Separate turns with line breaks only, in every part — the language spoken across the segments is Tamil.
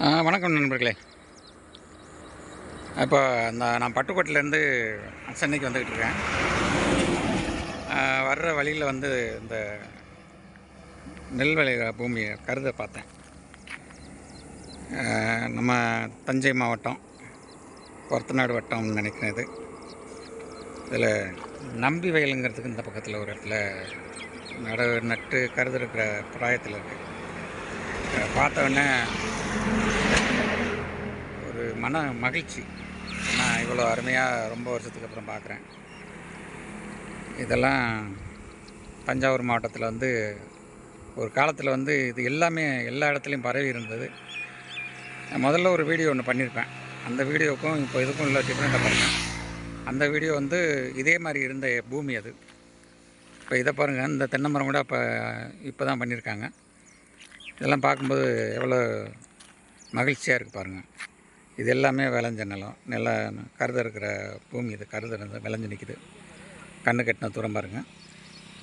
ஆ, வணக்கம் நண்பர்களே. இப்போ இந்த நான் பட்டுக்கோட்டையிலேருந்து சென்னைக்கு வந்துக்கிட்டு இருக்கேன். வர்ற வழியில் வந்து இந்த நெல் விளைகிற பூமியை கருதை பார்த்தேன். நம்ம தஞ்சை மாவட்டம் ஒரத்தநாடு வட்டம்னு நினைக்கிறேன் இது. இதில் நம்பி வயலுங்கிறதுக்கு இந்த பக்கத்தில் ஒரு இடத்துல நட நட்டு கருது இருக்கிற பிராயத்தில் இருக்குது பார்த்த உடனே ஒரு மன மகிழ்ச்சி. நான் இவ்வளோ அருமையாக ரொம்ப வருஷத்துக்கு அப்புறம் பார்க்குறேன் இதெல்லாம் தஞ்சாவூர் மாவட்டத்தில் வந்து ஒரு காலத்தில் வந்து இது எல்லாமே எல்லா இடத்துலையும் பரவி இருந்தது. நான் முதல்ல ஒரு வீடியோ ஒன்று பண்ணியிருப்பேன் அந்த வீடியோவுக்கும் இப்போ இதுக்கும் இல்லை டிஃப்ரெண்ட்டாக பாருங்கள் அந்த வீடியோ வந்து இதே மாதிரி இருந்த பூமி அது. இப்போ இதை பாருங்கள் இந்த தென்னை மரம் கூட இப்போ இப்போ தான் பண்ணியிருக்காங்க இதெல்லாம் பார்க்கும்போது எவ்வளோ மகிழ்ச்சியாக இருக்குது பாருங்கள் இது எல்லாமே விளைஞ்ச நிலம். நல்லா கருத இருக்கிற பூமி இது கருத விளைஞ்சு நிற்கிது கண்ணு கட்டின தூரம் பாருங்கள்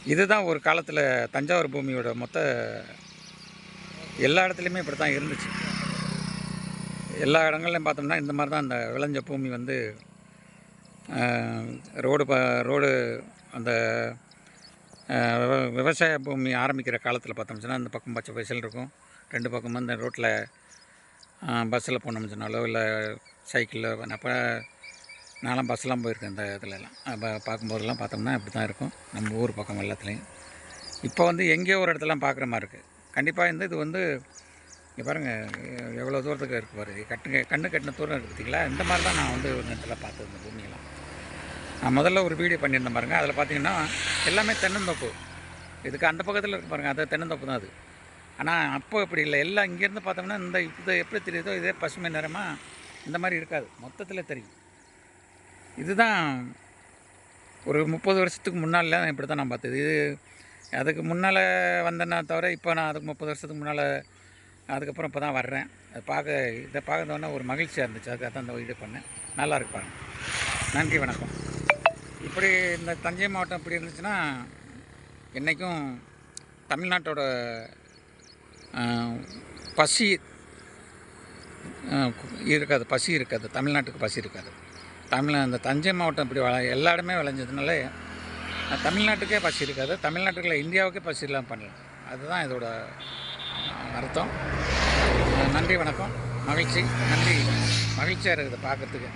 இதுதான் ஒரு காலத்தில் தஞ்சாவூர் பூமியோட மொத்த எல்லா இடத்துலையுமே இப்படி தான் இருந்துச்சு. எல்லா இடங்கள்லையும் பார்த்தோம்னா இந்த மாதிரி தான் அந்த விளைஞ்ச பூமி வந்து ரோடு ப ரோடு அந்த விவ- விவசாய பூமி ஆரம்பிக்கிற காலத்தில் பார்த்தோம்னா இந்த பக்கம் பச்சை பைசல் இருக்கும். ரெண்டு பக்கமும் இந்த ரோட்டில் பஸ்ஸில் போனோம்னு சொன்னாலோ இல்லை சைக்கிளில் அப்போ நான்லாம் பஸ்லாம் போயிருக்கேன் இந்த இதுலலாம். அப்போ பார்க்கும்போதெல்லாம் பார்த்தோம்னா இப்படி தான் இருக்கும். நம்ம ஊர் பக்கம் எல்லாத்துலேயும். இப்போ வந்து எங்கேயோ ஒரு இடத்துலாம் பார்க்குற மாதிரி இருக்குது கண்டிப்பாக இந்த இது வந்து இங்கே பாருங்கள் எவ்வளோ தூரத்துக்கு இருக்குது பாரு. கட்டுங்க கண்ணு கட்டின தூரம் இருக்குது பார்த்தீங்களா? இந்த மாதிரி தான் நான் வந்து ஒரு இடத்துல பார்த்தது இந்த பூமியெல்லாம். நான் முதல்ல ஒரு வீடியோ பண்ணியிருந்தேன் பாருங்கள் அதில் பார்த்தீங்கன்னா எல்லாமே தென்னந்தோப்பு. இதுக்கு அந்த பக்கத்தில் இருக்கு பாருங்கள் அது தென்னந்தோப்பு தான் அது. ஆனால் அப்போ இப்படி இல்லை. எல்லாம் இங்கேருந்து பார்த்தோம்னா இந்த இது எப்படி தெரியுதோ இதே பசுமை நிறமாக இந்த மாதிரி இருக்காது. மொத்தத்தில் தெரியும். இதுதான் ஒரு முப்பது வருஷத்துக்கு முன்னால் இப்படி தான் நான் பார்த்தது. இது அதுக்கு முன்னால் வந்தேன்னா தவிர இப்போ நான் அதுக்கு முப்பது வருஷத்துக்கு முன்னால் அதுக்கப்புறம் இப்போ தான் வர்றேன். அதை பார்க்க இதை பார்க்கணுன்னா ஒரு மகிழ்ச்சியாக இருந்துச்சு. அதுக்காக தான் இந்த இது பண்ணேன். நல்லா இருப்பாங்க நன்றி வணக்கம். இப்படி இந்த தஞ்சை மாவட்டம் இப்படி இருந்துச்சுன்னா என்றைக்கும் தமிழ்நாட்டோட பசி இருக்காது பசி இருக்காது. தமிழ்நாட்டுக்கு பசி இருக்காது. தமிழ் அந்த தஞ்சை மாவட்டம் இப்படி வள எல்லா இடமே விளைஞ்சதுனால தமிழ்நாட்டுக்கே பசி இருக்காது. தமிழ்நாட்டுக்குள்ள இந்தியாவுக்கே பசி இல்லாமல் பண்ணலாம். அதுதான் இதோட அர்த்தம். நன்றி வணக்கம். மகிழ்ச்சி. நன்றி. மகிழ்ச்சியாக இருக்குது பார்க்குறதுக்கு.